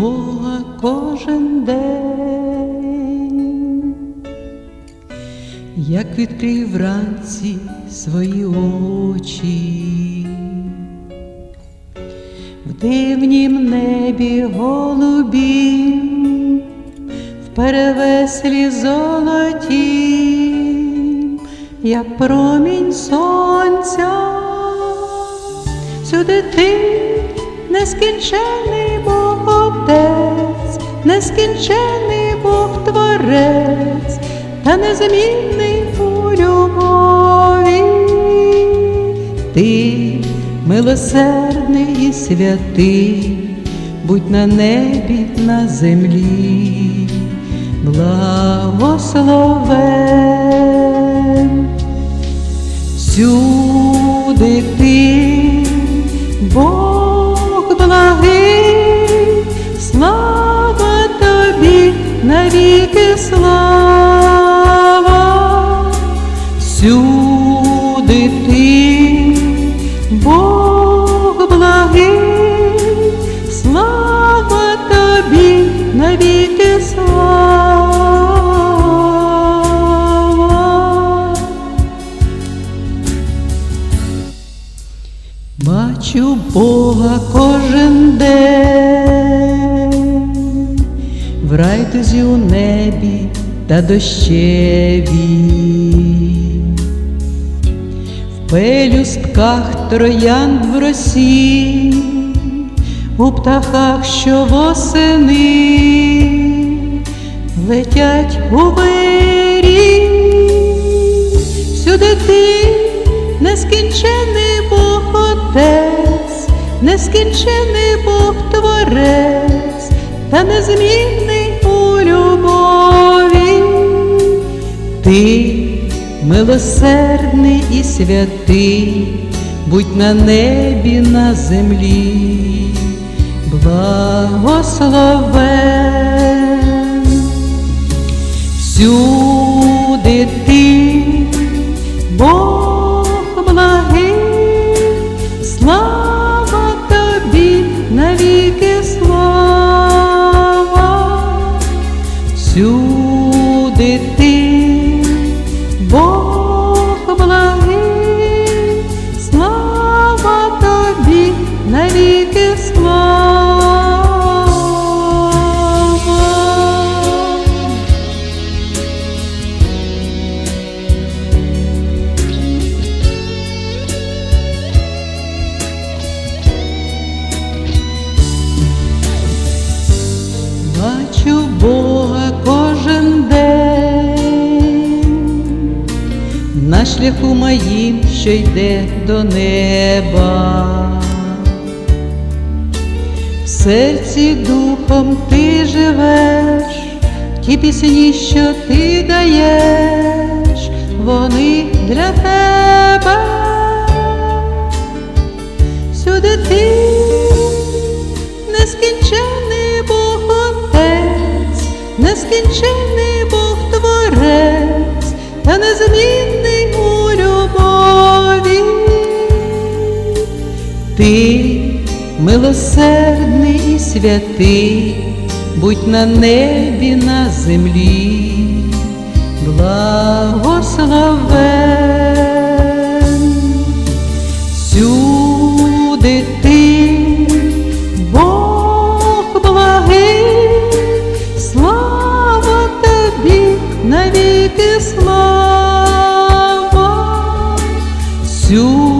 Бога кожен день, як відкрив вранці свої очі, в дивнім небі голубім, в перевеслі золотім, як промінь сонця, сюди ти нескінчений Отець, нескінчений Бог Творець, та незмінний у любові. Ти милосердний і святий, будь на небі, на землі, благословен. Всюди ти, всюди ти, Бог благий, слава тобі, навіки слава. Бачу Бога кожен день, в райтузі у небі та дощеві, пелюстках троянд в росі, у птахах, що восени летять у вирі, всюди ти нескінчений Бог Отець, нескінчений Бог Творець, та незмінний у любові. Ти милосердний і святий, будь на небі, на землі, благословен. Всюди ти, Бог благий, слава тобі, навіки слава, всюди ти, шляху моїм, що йде до неба. В серці духом ти живеш, ті пісні, що ти даєш, вони для тебе. Всюди ти нескінчений Бог Отець, нескінчений Бог Творець, та незмінний у Ти милосердний і святий, будь на небі, на землі, благословен. Всюди ти, Бог благий, слава тобі, навіки слава, всюди